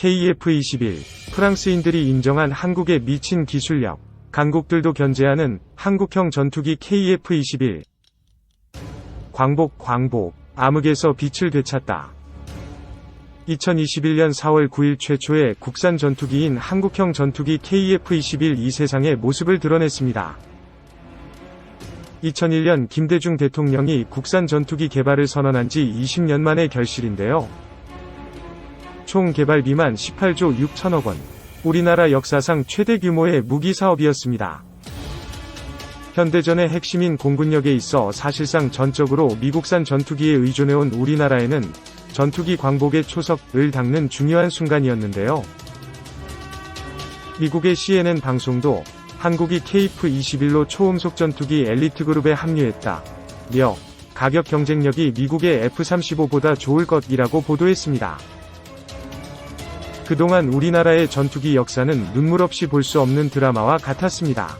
KF-21, 프랑스인들이 인정한 한국의 미친 기술력, 강국들도 견제하는 한국형 전투기 KF-21. 광복 광복, 암흑에서 빛을 되찾다. 2021년 4월 9일 최초의 국산 전투기인 한국형 전투기 KF-21 이 세상의 모습을 드러냈습니다. 2001년 김대중 대통령이 국산 전투기 개발을 선언한 지 20년 만의 결실인데요. 총 개발 비만 18조 6천억 원. 우리나라 역사상 최대 규모의 무기 사업이었습니다. 현대전의 핵심인 공군력에 있어 사실상 전적으로 미국산 전투기에 의존해온 우리나라에는 전투기 광복의 초석을 닦는 중요한 순간이었는데요. 미국의 CNN 방송도 한국이 KF-21로 초음속 전투기 엘리트 그룹에 합류했다. 며 가격 경쟁력이 미국의 F-35보다 좋을 것이라고 보도했습니다. 그동안 우리나라의 전투기 역사는 눈물 없이 볼 수 없는 드라마와 같았습니다.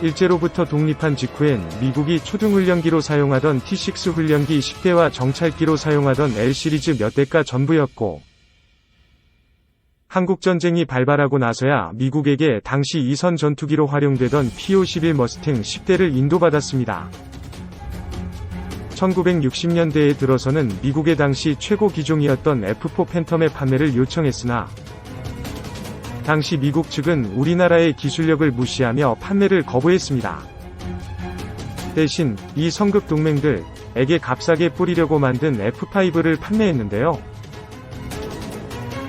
일제로부터 독립한 직후엔 미국이 초등훈련기로 사용하던 T6 훈련기 10대와 정찰기로 사용하던 L 시리즈 몇 대가 전부였고, 한국전쟁이 발발하고 나서야 미국에게 당시 이선 전투기로 활용되던 PO-11 머스팅 10대를 인도받았습니다. 1960년대에 들어서는 미국의 당시 최고 기종이었던 F4 팬텀의 판매를 요청했으나 당시 미국 측은 우리나라의 기술력을 무시하며 판매를 거부했습니다. 대신 이 성급 동맹들에게 값싸게 뿌리려고 만든 F5를 판매했는데요.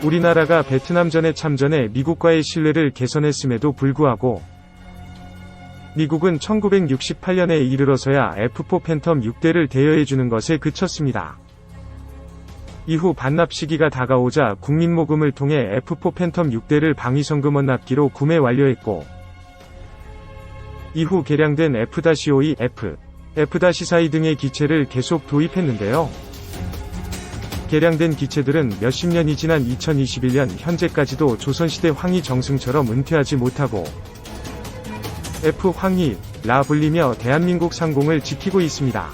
우리나라가 베트남전에 참전해 미국과의 신뢰를 개선했음에도 불구하고 미국은 1968년에 이르러서야 F4 팬텀 6대를 대여해주는 것에 그쳤습니다. 이후 반납 시기가 다가오자 국민모금을 통해 F4 팬텀 6대를 방위성금 원 납기로 구매 완료했고 이후 개량된 F-52, F, F-42 등의 기체를 계속 도입했는데요. 개량된 기체들은 몇십 년이 지난 2021년 현재까지도 조선시대 황희 정승처럼 은퇴하지 못하고 F 황희, 라 불리며 대한민국 상공을 지키고 있습니다.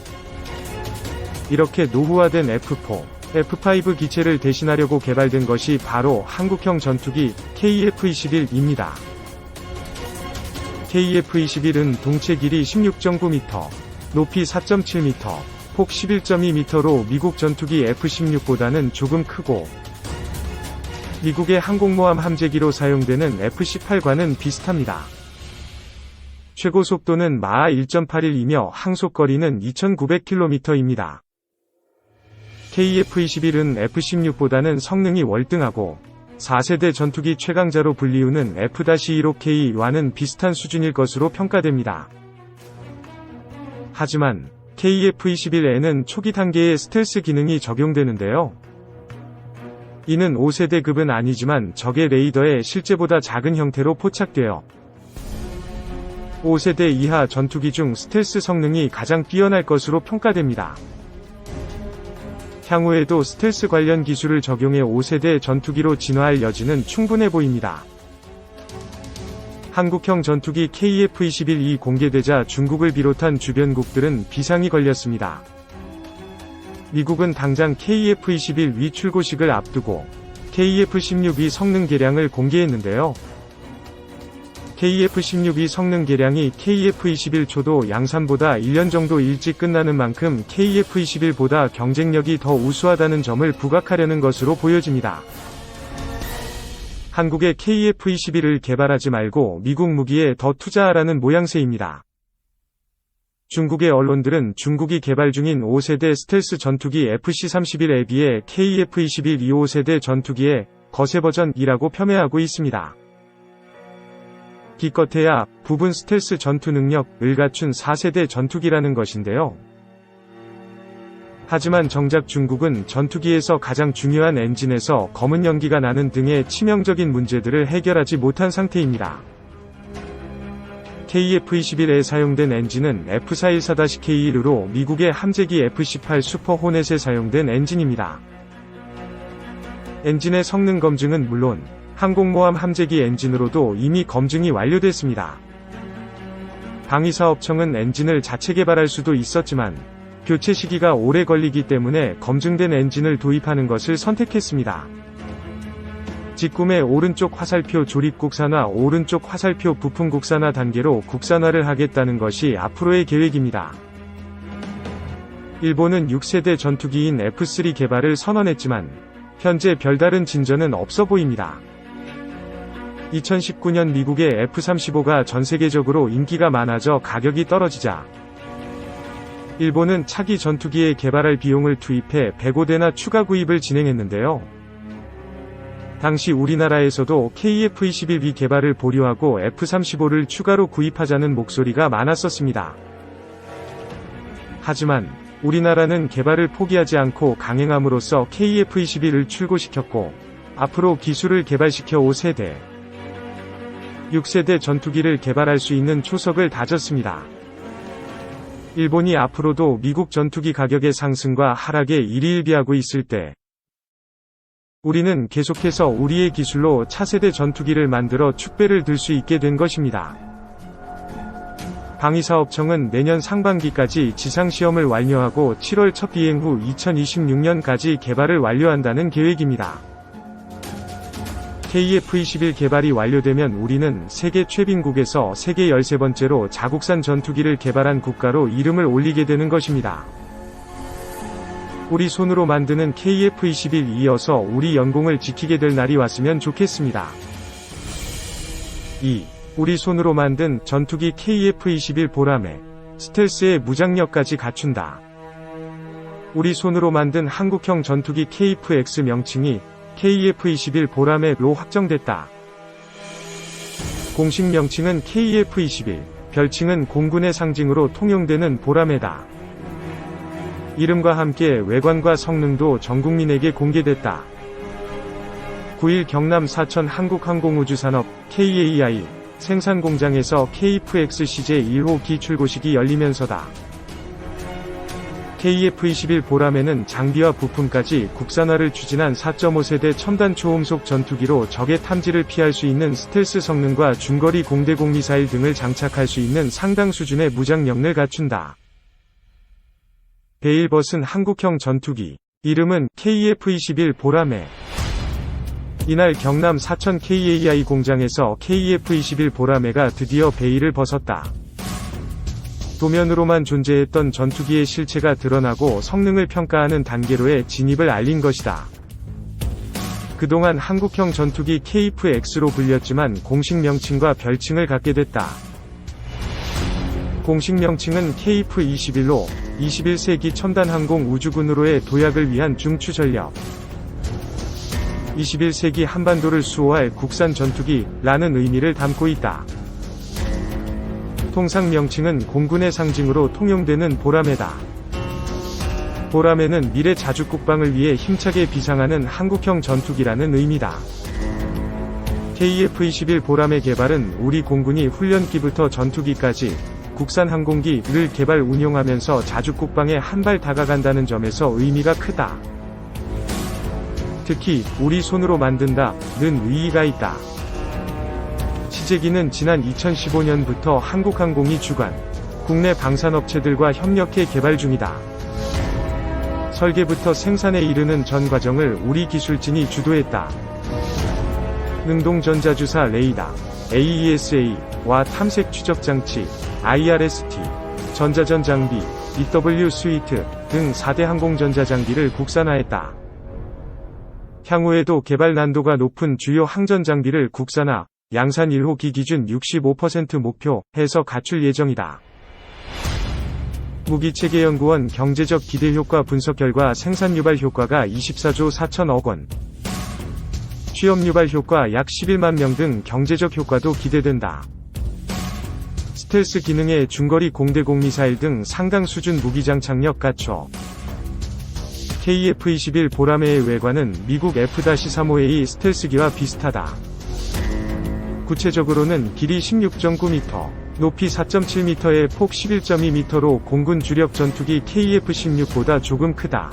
이렇게 노후화된 F4, F5 기체를 대신하려고 개발된 것이 바로 한국형 전투기 KF-21입니다. KF-21은 동체 길이 16.9m, 높이 4.7m, 폭 11.2m로 미국 전투기 F-16보다는 조금 크고 미국의 항공모함 함재기로 사용되는 F-18과는 비슷합니다. 최고 속도는 마하 1.81이며 항속거리는 2900km입니다. KF-21은 F-16보다는 성능이 월등하고 4세대 전투기 최강자로 불리우는 F-15K와는 비슷한 수준일 것으로 평가됩니다. 하지만 KF-21에는 초기 단계의 스텔스 기능이 적용되는데요. 이는 5세대급은 아니지만 적의 레이더에 실제보다 작은 형태로 포착되어 5세대 이하 전투기 중 스텔스 성능이 가장 뛰어날 것으로 평가됩니다. 향후에도 스텔스 관련 기술을 적용해 5세대 전투기로 진화할 여지는 충분해 보입니다. 한국형 전투기 KF-21이 공개되자 중국을 비롯한 주변국들은 비상이 걸렸습니다. 미국은 당장 KF-21 위 출고식을 앞두고 KF-16위 성능 개량을 공개했는데요. KF-16이 성능 개량이 KF-21 초도 양산보다 1년 정도 일찍 끝나는 만큼 KF-21보다 경쟁력이 더 우수하다는 점을 부각하려는 것으로 보여집니다. 한국의 KF-21을 개발하지 말고 미국 무기에 더 투자하라는 모양새입니다. 중국의 언론들은 중국이 개발 중인 5세대 스텔스 전투기 FC-31에 비해 KF-21 2호세대 전투기의 거세 버전이라고 폄훼하고 있습니다. 기껏해야 부분 스텔스 전투 능력을 갖춘 4세대 전투기라는 것인데요. 하지만 정작 중국은 전투기에서 가장 중요한 엔진에서 검은 연기가 나는 등의 치명적인 문제들을 해결하지 못한 상태입니다. KF-21에 사용된 엔진은 F414-K1로 미국의 함재기 F-18 슈퍼 호넷에 사용된 엔진입니다. 엔진의 성능 검증은 물론 항공모함 함재기 엔진으로도 이미 검증이 완료됐습니다. 방위사업청은 엔진을 자체 개발할 수도 있었지만 교체 시기가 오래 걸리기 때문에 검증된 엔진을 도입하는 것을 선택했습니다. 직구매 오른쪽 화살표 조립 국산화 오른쪽 화살표 부품 국산화 단계로 국산화를 하겠다는 것이 앞으로의 계획입니다. 일본은 6세대 전투기인 F3 개발을 선언했지만 현재 별다른 진전은 없어 보입니다. 2019년 미국의 F-35가 전 세계적으로 인기가 많아져 가격이 떨어지자 일본은 차기 전투기에 개발할 비용을 투입해 105대나 추가 구입을 진행했는데요. 당시 우리나라에서도 KF-21B 개발을 보류하고 F-35를 추가로 구입하자는 목소리가 많았었습니다. 하지만 우리나라는 개발을 포기하지 않고 강행함으로써 KF-21을 출고시켰고 앞으로 기술을 개발시켜 5세대, 6세대 전투기를 개발할 수 있는 초석을 다졌습니다. 일본이 앞으로도 미국 전투기 가격의 상승과 하락에 일희일비하고 있을 때 우리는 계속해서 우리의 기술로 차세대 전투기를 만들어 축배를 들 수 있게 된 것입니다. 방위사업청은 내년 상반기까지 지상시험을 완료하고 7월 첫 비행 후 2026년까지 개발을 완료한다는 계획입니다. KF-21 개발이 완료되면 우리는 세계 최빈국에서 세계 13번째로 자국산 전투기를 개발한 국가로 이름을 올리게 되는 것입니다. 우리 손으로 만드는 KF-21 이어서 우리 연공을 지키게 될 날이 왔으면 좋겠습니다. 2. 우리 손으로 만든 전투기 KF-21 보람에 스텔스의 무장력까지 갖춘다. 우리 손으로 만든 한국형 전투기 KF-X 명칭이 KF-21 보람에로 확정됐다. 공식 명칭은 KF-21, 별칭은 공군의 상징으로 통용되는 보람에다. 이름과 함께 외관과 성능도 전국민에게 공개됐다. 9일 경남 사천 한국항공우주산업 KAI 생산 공장에서 KF-X CJ 1호 기 출고식이 열리면서다. KF-21 보람에는 장비와 부품까지 국산화를 추진한 4.5세대 첨단 초음속 전투기로 적의 탐지를 피할 수 있는 스텔스 성능과 중거리 공대공 미사일 등을 장착할 수 있는 상당 수준의 무장력을 갖춘다. 베일벗은 한국형 전투기. 이름은 KF-21 보람에. 이날 경남 사천 KAI 공장에서 KF-21 보라매가 드디어 베일을 벗었다. 도면으로만 존재했던 전투기의 실체가 드러나고 성능을 평가하는 단계로의 진입을 알린 것이다. 그동안 한국형 전투기 KF-X로 불렸지만 공식 명칭과 별칭을 갖게 됐다. 공식 명칭은 KF-21로 21세기 첨단 항공 우주군으로의 도약을 위한 중추 전력. 21세기 한반도를 수호할 국산 전투기라는 의미를 담고 있다. 통상 명칭은 공군의 상징으로 통용되는 보라매다. 보라매는 미래 자주 국방을 위해 힘차게 비상하는 한국형 전투기라는 의미다. KF-21 보라매 개발은 우리 공군이 훈련기부터 전투기까지 국산 항공기를 개발 운용하면서 자주 국방에 한 발 다가간다는 점에서 의미가 크다. 특히 우리 손으로 만든다는 의의가 있다. 시제기는 지난 2015년부터 한국항공이 주관, 국내 방산업체들과 협력해 개발 중이다. 설계부터 생산에 이르는 전 과정을 우리 기술진이 주도했다. 능동전자주사 레이더, AESA와 탐색 추적 장치, IRST, 전자전 장비, EW 스위트 등 4대 항공전자 장비를 국산화했다. 향후에도 개발 난도가 높은 주요 항전 장비를 국산화, 양산 1호기 기준 65% 목표해서 갖출 예정이다. 무기체계연구원 경제적 기대 효과 분석 결과 생산 유발 효과가 24조 4천억 원, 취업 유발 효과 약 11만 명 등 경제적 효과도 기대된다. 스텔스 기능의 중거리 공대공 미사일 등 상당 수준 무기 장착력 갖춰 KF-21 보라매의 외관은 미국 F-35A 스텔스기와 비슷하다. 구체적으로는 길이 16.9m, 높이 4.7m에 폭 11.2m로 공군 주력 전투기 KF-16보다 조금 크다.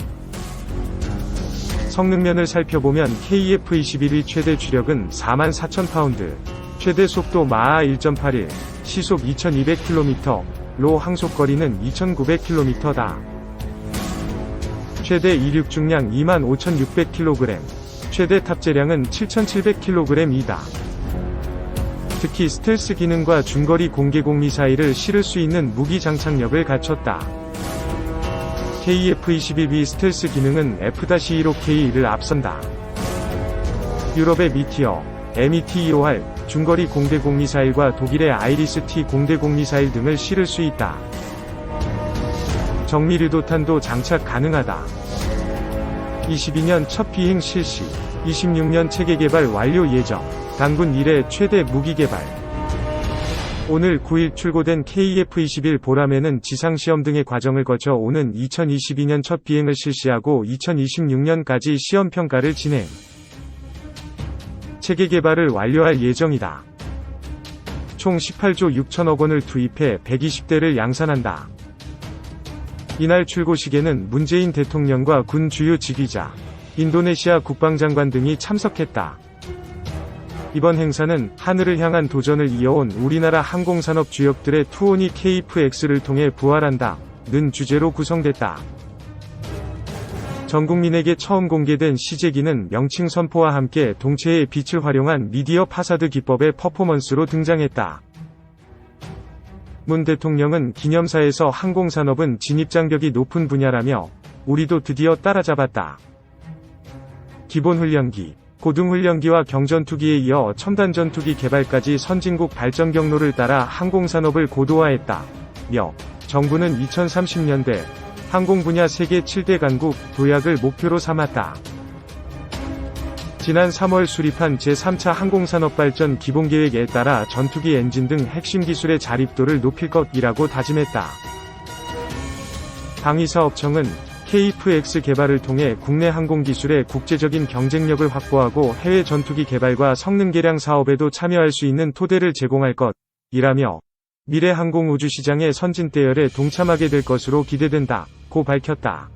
성능면을 살펴보면 KF-21의 최대 주력은 44,000파운드, 최대 속도 마하 1.81, 시속 2200km, 로 항속거리는 2900km다. 최대 이륙 중량 25,600kg, 최대 탑재량은 7,700kg이다. 특히 스텔스 기능과 중거리 공개공 미사일을 실을 수 있는 무기 장착력을 갖췄다. KF-21B 스텔스 기능은 F-15K를 앞선다. 유럽의 미티어, MET-2OR, 중거리 공대공 미사일과 독일의 아이리스-T 공대공 미사일 등을 실을 수 있다. 정밀유도탄도 장착 가능하다. 22년 첫 비행 실시, 26년 체계 개발 완료 예정, 당분 이래 최대 무기 개발. 오늘 9일 출고된 KF-21 보람에는 지상시험 등의 과정을 거쳐 오는 2022년 첫 비행을 실시하고 2026년까지 시험평가를 진행. 체계 개발을 완료할 예정이다. 총 18조 6천억 원을 투입해 120대를 양산한다. 이날 출고식에는 문재인 대통령과 군 주요 직위자, 인도네시아 국방장관 등이 참석했다. 이번 행사는 하늘을 향한 도전을 이어온 우리나라 항공산업 주역들의 투혼이 KF-X를 통해 부활한다. 는 주제로 구성됐다. 전 국민에게 처음 공개된 시제기는 명칭 선포와 함께 동체의 빛을 활용한 미디어 파사드 기법의 퍼포먼스로 등장했다. 문 대통령은 기념사에서 항공산업은 진입장벽이 높은 분야라며 우리도 드디어 따라잡았다. 기본훈련기, 고등훈련기와 경전투기에 이어 첨단전투기 개발까지 선진국 발전 경로를 따라 항공산업을 고도화했다. 며 정부는 2030년대 항공 분야 세계 7대 강국 도약을 목표로 삼았다. 지난 3월 수립한 제3차 항공산업발전 기본계획에 따라 전투기 엔진 등 핵심 기술의 자립도를 높일 것이라고 다짐했다. 방위사업청은 KF-X 개발을 통해 국내 항공기술의 국제적인 경쟁력을 확보하고 해외 전투기 개발과 성능 개량 사업에도 참여할 수 있는 토대를 제공할 것이라며 미래 항공 우주 시장의 선진 대열에 동참하게 될 것으로 기대된다. 고 밝혔다.